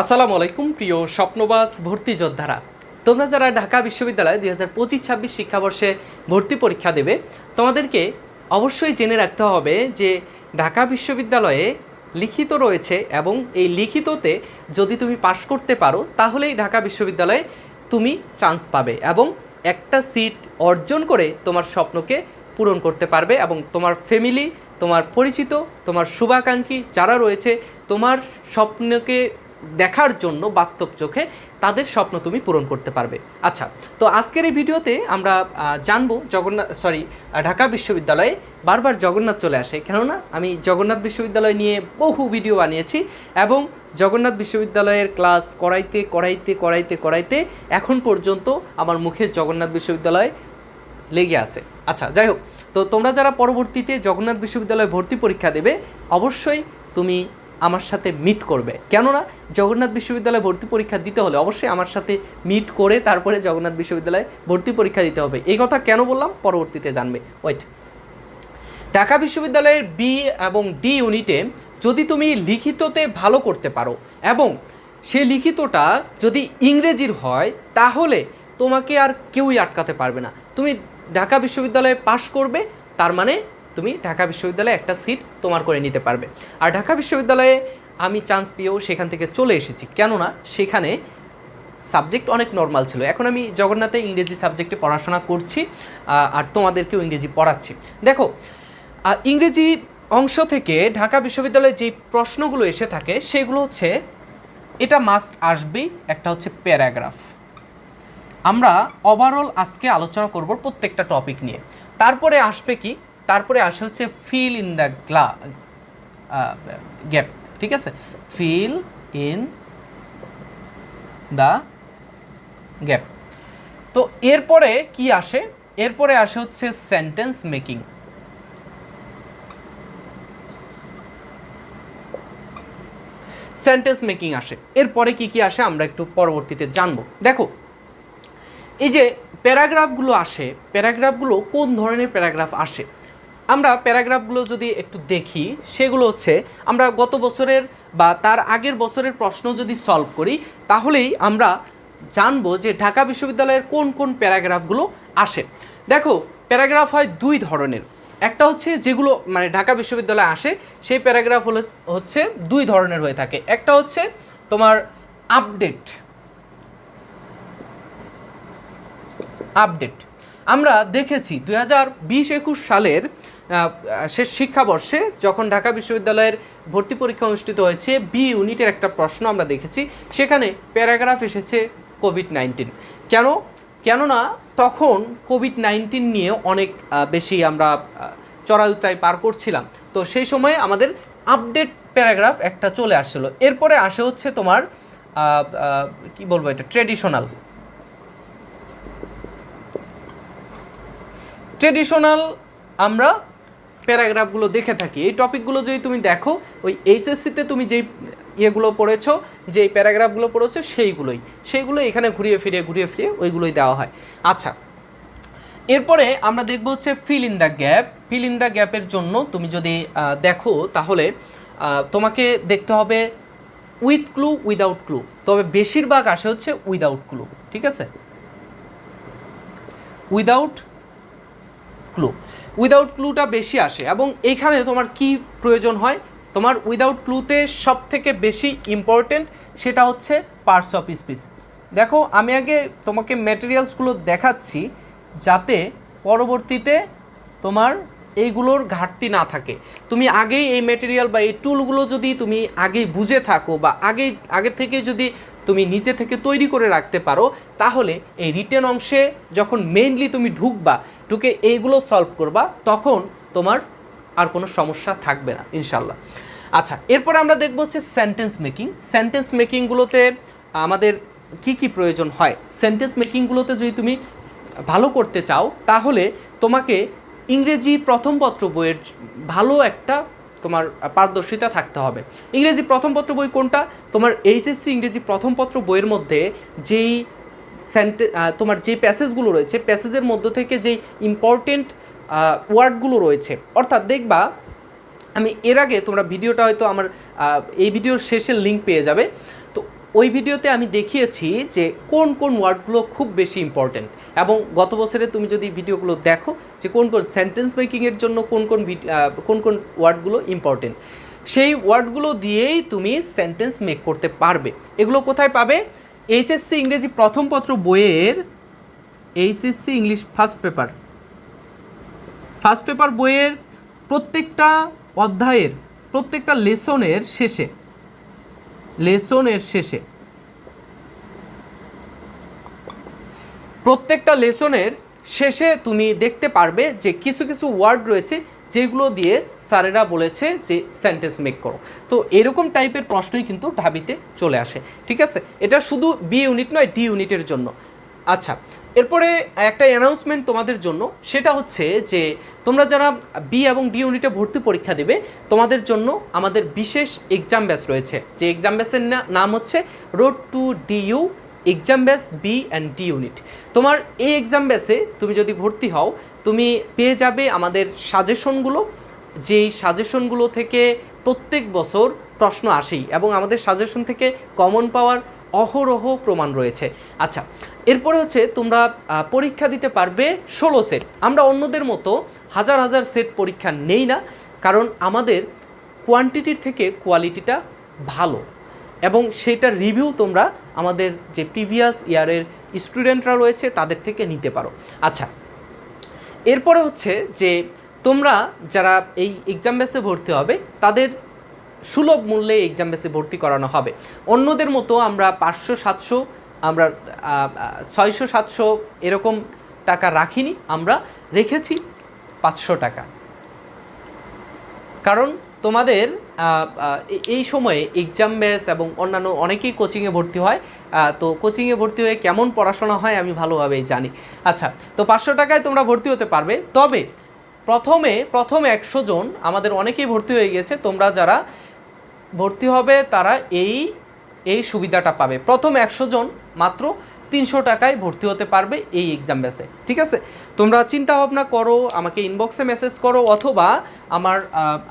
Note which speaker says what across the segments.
Speaker 1: আসসালামু আলাইকুম, প্রিয় স্বপ্নবাস ভর্তি যোদ্ধারা। তোমরা যারা ঢাকা বিশ্ববিদ্যালয়ে দুই হাজার পঁচিশ ছাব্বিশ শিক্ষাবর্ষে ভর্তি পরীক্ষা দেবে, তোমাদেরকে অবশ্যই জেনে রাখতে হবে যে ঢাকা বিশ্ববিদ্যালয়ে লিখিত রয়েছে এবং এই লিখিততে যদি তুমি পাশ করতে পারো, তাহলেই ঢাকা বিশ্ববিদ্যালয়ে তুমি চান্স পাবে এবং একটা সিট অর্জন করে তোমার স্বপ্নকে পূরণ করতে পারবে এবং তোমার ফ্যামিলি তোমার পরিচিত, তোমার শুভাকাঙ্ক্ষী যারা রয়েছে, তোমার স্বপ্নকে দেখার জন্য বাস্তব চোখে তাদের স্বপ্ন তুমি পূরণ করতে পারবে। আচ্ছা তো আজকের এই ভিডিওতে আমরা জানব জগন্নাথ সরি ঢাকা বিশ্ববিদ্যালয়ে বারবার জগন্নাথ চলে আসে। কেননা আমি জগন্নাথ বিশ্ববিদ্যালয় নিয়ে বহু ভিডিও বানিয়েছি এবং জগন্নাথ বিশ্ববিদ্যালয়ের ক্লাস করাইতে করাইতে করাইতে করাইতে এখন পর্যন্ত আমার মুখে জগন্নাথ বিশ্ববিদ্যালয় লেগে আছে। আচ্ছা যাই হোক, তো তোমরা যারা পরবর্তীতে জগন্নাথ বিশ্ববিদ্যালয়ে ভর্তি পরীক্ষা দেবে, অবশ্যই তুমি আমার সাথে মিট করবে। কেননা, জগন্নাথ বিশ্ববিদ্যালয়ে ভর্তি পরীক্ষা দিতে হলে অবশ্যই আমার সাথে মিট করে তারপরে জগন্নাথ বিশ্ববিদ্যালয়ে ভর্তি পরীক্ষা দিতে হবে। এই কথা কেন বললাম? পরবর্তীতে জানবে। ওয়েট ঢাকা বিশ্ববিদ্যালয়ের বি এবং ডি ইউনিটে যদি তুমি লিখিততে ভালো করতে পারো এবং সে লিখিতটা যদি ইংরেজির হয়, তাহলে তোমাকে আর কেউই আটকাতে পারবে না। তুমি ঢাকা বিশ্ববিদ্যালয়ে পাশ করবে, তার মানে তুমি ঢাকা বিশ্ববিদ্যালয়ে একটা সিট তোমার করে নিতে পারবে। আর ঢাকা বিশ্ববিদ্যালয়ে আমি চান্স পেয়েও সেখান থেকে চলে এসেছি। কেননা সেখানে সাবজেক্ট অনেক নর্মাল ছিল। এখন আমি জগন্নাথে ইংরেজি সাবজেক্টে পড়াশোনা করছি আর তোমাদেরকেও ইংরেজি পড়াচ্ছি। দেখো ইংরেজি অংশ থেকে ঢাকা বিশ্ববিদ্যালয়ে যে প্রশ্নগুলো এসে থাকে, সেগুলো হচ্ছে, এটা মাস্ট আসবেই, একটা হচ্ছে প্যারাগ্রাফ। আমরা ওভারঅল আজকে আলোচনা করব প্রত্যেকটা টপিক নিয়ে। তারপরে আসবে কি? তারপরে আসে হচ্ছে fill in the gla gap ঠিক আছে? ফিল ইন দ্য গ্যাপ তো এরপরে কি আসে? এরপরে আসে হচ্ছে সেন্টেন্স মেকিং সেন্টেন্স মেকিং আসে। এরপরে কি কি আসে আমরা একটু পরবর্তীতে জানব। দেখো, এই যে প্যারাগ্রাফগুলো আসে, প্যারাগ্রাফগুলো কোন ধরনের প্যারাগ্রাফ আসে? আমরা প্যারাগ্রাফগুলো যদি একটু দেখি, সেগুলো হচ্ছে আমরা গত বছরের বা তার আগের বছরের প্রশ্ন যদি সলভ করি, তাহলেই আমরা জানব যে ঢাকা বিশ্ববিদ্যালয়ের কোন কোন প্যারাগ্রাফগুলো আসে। দেখো, প্যারাগ্রাফ হয় দুই ধরনের। একটা হচ্ছে যেগুলো মানে ঢাকা বিশ্ববিদ্যালয়ে আসে, সেই প্যারাগ্রাফ হলো হচ্ছে দুই ধরনের হয়ে থাকে। একটা হচ্ছে তোমার আপডেট। আপডেট। আমরা দেখেছি দুই হাজার বিশ একুশ সালের শেষ শিক্ষাবর্ষে যখন ঢাকা বিশ্ববিদ্যালয়ের ভর্তি পরীক্ষা অনুষ্ঠিত হয়েছে বি ইউনিটের একটা প্রশ্ন আমরা দেখেছি। সেখানে প্যারাগ্রাফ এসেছে কোভিড নাইন্টিন কেন? কেননা তখন কোভিড নাইন্টিন নিয়ে অনেক বেশি আমরা চড়াউতায় পার করছিলাম। তো সেই সময়ে আমাদের আপডেট প্যারাগ্রাফ একটা চলে আসছিল এরপরে আসে হচ্ছে তোমার কি বলব এটা? ট্রেডিশনাল ট্রেডিশনাল আমরা প্যারাগ্রাফগুলো দেখে থাকি। এই টপিকগুলো যদি তুমি দেখো, ওই এইচএসসিতে তুমি যেই ইয়েগুলো পড়েছো, যেই প্যারাগ্রাফগুলো পড়েছো, সেইগুলোই। সেইগুলো এখানে ঘুরিয়ে ফিরিয়ে ঘুরিয়ে ফিরিয়ে ওইগুলোই দেওয়া হয়। আচ্ছা এরপরে আমরা দেখব হচ্ছে fill in the gap fill in the গ্যাপের জন্য তুমি যদি দেখো, তাহলে তোমাকে দেখতে হবে উইথ ক্লু উইদাউট ক্লু তবে বেশিরভাগ আসে হচ্ছে উইদাউট ক্লু ঠিক আছে? উইদাউট ক্লু উইদাউট ক্লুটা বেশি আসে। এবং এইখানে তোমার কি প্রয়োজন হয়? তোমার উইদাউট ক্লুতে সব থেকে বেশি ইম্পর্টেন্ট সেটা হচ্ছে পার্টস অফ স্পিচ দেখো, আমি আগে তোমাকে ম্যাটেরিয়ালসগুলো দেখাচ্ছি যাতে পরবর্তীতে তোমার এইগুলোর ঘাটতি না থাকে। তুমি আগেই এই ম্যাটেরিয়াল বা এই টুলগুলো যদি তুমি আগেই বুঝে থাকো বা আগেই, আগে থেকে যদি তুমি নিজে থেকে তৈরি করে রাখতে পারো, তাহলে এই রিটেন অংশে যখন মেইনলি তুমি ঢুকবা ঢুকে এইগুলো সলভ করবা, তখন তোমার আর কোনো সমস্যা থাকবে না ইনশাল্লাহ আচ্ছা এরপরে আমরা দেখব হচ্ছে সেন্টেন্স মেকিং সেন্টেন্স মেকিংগুলোতে আমাদের কি কি প্রয়োজন হয়? সেন্টেন্স মেকিংগুলোতে যদি তুমি ভালো করতে চাও, তাহলে তোমাকে ইংরেজি প্রথম পত্র বইয়ের ভালো একটা তোমার পারদর্শিতা থাকতে হবে। ইংরেজি প্রথম পত্র বই কোনটা? তোমার এইচএসসি ইংরেজি প্রথম পত্র বইয়ের মধ্যে যেই সেন্টে তোমার যে প্যাসেজগুলো রয়েছে প্যাসেজের মধ্য থেকে যেই ইম্পর্টেন্ট ওয়ার্ডগুলো রয়েছে, অর্থাৎ দেখবা, আমি এর আগে তোমরা ভিডিওটা হয়তো আমার এই ভিডিওর শেষের লিঙ্ক পেয়ে যাবে। তো ওই ভিডিওতে আমি দেখিয়েছি যে কোন কোন ওয়ার্ডগুলো খুব বেশি ইম্পর্টেন্ট এবং গত বছরে তুমি যদি ভিডিওগুলো দেখো যে কোন কোন সেন্টেন্স মেকিংয়ের জন্য কোন কোন কোন কোন ওয়ার্ডগুলো ইম্পর্টেন্ট সেই ওয়ার্ডগুলো দিয়েই তুমি সেন্টেন্স মেক করতে পারবে। এগুলো কোথায় পাবে? এইচএসসি ইংরেজি প্রথম পত্র বইয়ের HSC English first paper first paper বইয়ের প্রত্যেকটা অধ্যায়ের, প্রত্যেকটা লেসনের শেষে লেসনের শেষে, প্রত্যেকটা লেসনের শেষে তুমি দেখতে পারবে যে কিছু কিছু ওয়ার্ড রয়েছে যেগুলো দিয়ে স্যারেরা বলেছে যে সেন্টেন্স মেক করো। তো এরকম টাইপের প্রশ্নই কিন্তু ঢাবিতে চলে আসে, ঠিক আছে? এটা শুধু বি ইউনিট নয় ডি ইউনিটের জন্য। আচ্ছা এরপরে একটা অ্যানাউন্সমেন্ট তোমাদের জন্য। সেটা হচ্ছে যে তোমরা যারা বি এবং ডি ইউনিটে ভর্তি পরীক্ষা দেবে, তোমাদের জন্য আমাদের বিশেষ এক্সাম ব্যাচ রয়েছে। যে এক্সাম ব্যাচের নাম হচ্ছে road to DU exam batch B and D unit তোমার এই এক্সাম ব্যাচে তুমি যদি ভর্তি হও তুমি পেয়ে যাবে আমাদের সাজেশনগুলো। যেই সাজেশনগুলো থেকে প্রত্যেক বছর প্রশ্ন আসেই এবং আমাদের সাজেশন থেকে কমন পাওয়ার অহরহ প্রমাণ রয়েছে। আচ্ছা এরপরে হচ্ছে তোমরা পরীক্ষা দিতে পারবে ষোলো সেট। আমরা অন্যদের মতো হাজার হাজার সেট পরীক্ষা নেই না, কারণ আমাদের কোয়ান্টিটির থেকে কোয়ালিটিটা ভালো এবং সেটার রিভিউ তোমরা আমাদের যে প্রিভিয়াস ইয়ারের স্টুডেন্টরা রয়েছে তাদের থেকে নিতে পারো। আচ্ছা এরপরে হচ্ছে যে তোমরা যারা এই এক্সাম বেসে ভর্তি হবে, তাদের সুলভ মূল্যে এক্সাম বেসে ভর্তি করানো হবে। অন্যদের মতো আমরা পাঁচশো, সাতশো, আমরা ছয়শো, সাতশো এরকম টাকা রাখিনি, আমরা রেখেছি পাঁচশো টাকা। কারণ তোমাদের এই সময়ে এক্সাম বেস এবং অন্যান্য অনেকেই কোচিংয়ে ভর্তি হয় তো কোচিংয়ে ভর্তি হয়ে কেমন পড়াশোনা হয় আমি ভালোভাবেই জানি। আচ্ছা তো পাঁচশো টাকায় তোমরা ভর্তি হতে পারবে। তবে প্রথমে, প্রথম একশো জন, আমাদের অনেকেই ভর্তি হয়ে গেছে তোমরা যারা ভর্তি হবে তারা এই এই সুবিধাটা পাবে। প্রথম একশো জন মাত্র তিনশো টাকায় ভর্তি হতে পারবে এই এক্সাম বেসে ঠিক আছে? তোমরা চিন্তা ভাবনা করো, আমাকে ইনবক্সে মেসেজ করো, অথবা আমার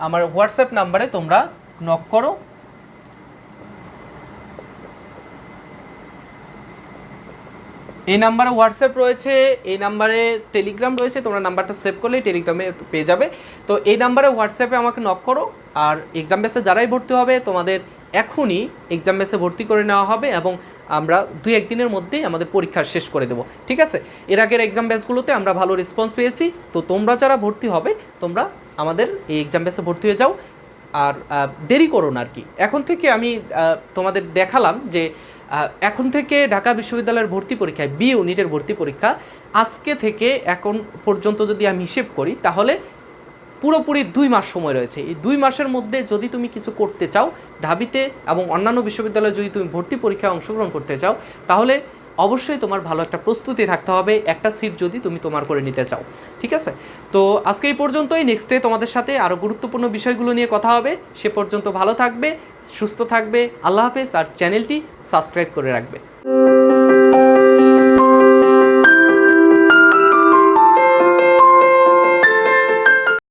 Speaker 1: আমার হোয়াটসঅ্যাপ নাম্বারে তোমরা নক করো। এই নাম্বারে হোয়াটসঅ্যাপ রয়েছে, এই নাম্বারে টেলিগ্রাম রয়েছে, তোমরা নাম্বারটা সেভ করলে টেলিগ্রামে পেয়ে যাবে। তো এই নাম্বারে হোয়াটসঅ্যাপে আমাকে নক করো, আর এক্সাম বেসে যারাই ভর্তি হবে, তোমাদের এখনই এক্সাম বেসে ভর্তি করে নেওয়া হবে এবং আমরা দুই একদিনের মধ্যেই আমাদের পরীক্ষা শেষ করে দেবো। ঠিক আছে? এর আগের এক্সাম ব্যাচগুলোতে আমরা ভালো রেসপন্স পেয়েছি। তো তোমরা যারা ভর্তি হবে, তোমরা আমাদের এই এক্সাম ব্যাচে ভর্তি হয়ে যাও। আর দেরি করো না আর কি। এখন থেকে আমি তোমাদের দেখালাম যে এখন থেকে ঢাকা বিশ্ববিদ্যালয়ের ভর্তি পরীক্ষায়, বি ইউনিটের ভর্তি পরীক্ষা আজকে থেকে এখন পর্যন্ত যদি আমি হিসেব করি, তাহলে পুরোপুরি দুই মাস সময় রয়েছে। এই দুই মাসের মধ্যে যদি তুমি কিছু করতে চাও, ঢাবিতে এবং অন্যান্য বিশ্ববিদ্যালয়ে যদি তুমি ভর্তি পরীক্ষায় অংশগ্রহণ করতে চাও, তাহলে অবশ্যই তোমার ভালো একটা প্রস্তুতি থাকতে হবে, একটা সিট যদি তুমি তোমার করে নিতে চাও। ঠিক আছে? তো আজকে এই পর্যন্তই। নেক্সট ডে তোমাদের সাথে আরও গুরুত্বপূর্ণ বিষয়গুলো নিয়ে কথা হবে। সে পর্যন্ত ভালো থাকবে। সুস্থ থাকবে আল্লাহ হাফেজ আর চ্যানেলটি সাবস্ক্রাইব করে রাখবে।